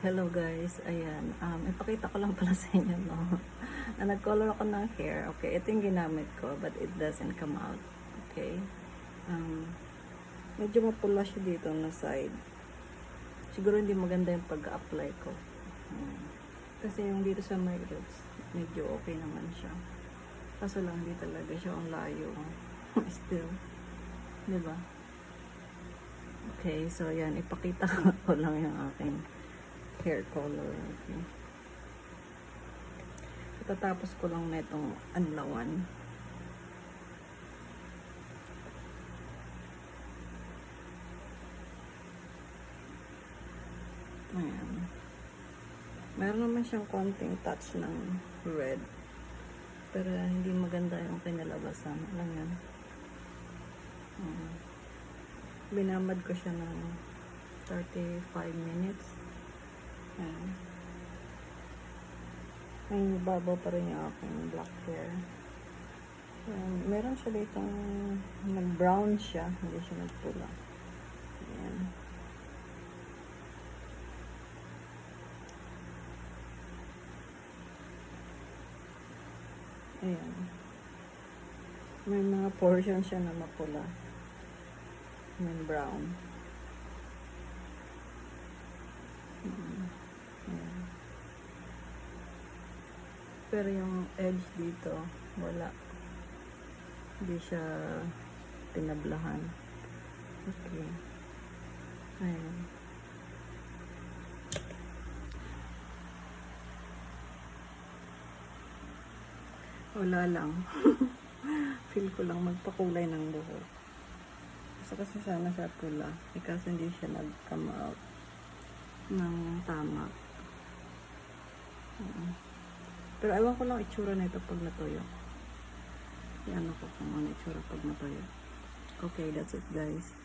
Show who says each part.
Speaker 1: Hello guys, ayan. Um, ipakita ko lang pala sa inyo, no? na nag-color ako ng hair. Okay, ito yung ginamit ko, but it doesn't come out. Okay? Um, medyo mapula siya dito na side. Siguro hindi maganda yung pag-apply ko. Um, kasi yung dito sa my roots, medyo okay naman siya. Kaso lang, hindi talaga siya ang layo. Still. Di ba? Okay, so yan, ipakita ko lang yung aking hair color. Okay. Itatapos ko lang na itong anlawan. Ayan. Meron naman siyang konting touch ng red. Pero hindi maganda yung kinalabasan. Alam yan. Mm. Binamad ko siya ng 35 minutes. May babaw pa rin yung aking black hair. Ayan. Meron siya ditong nag-brown siya. Hindi siya nagpula. Ayan. Ayan. May mga portion siya na mapula. May brown. Mm. Ayan. Pero yung edge dito, wala. Hindi siya pinablahan. Okay. Ayan. Wala lang. Feel ko lang magpakulay ng buhok. Gusto kasi sana siya pula. Eh, kaso hindi siya nag-come out ng tama. Pero ewan ko lang itsura nito pag natuyo. Yan ako kung ano itsura pag natuyo. Okay, that's it guys.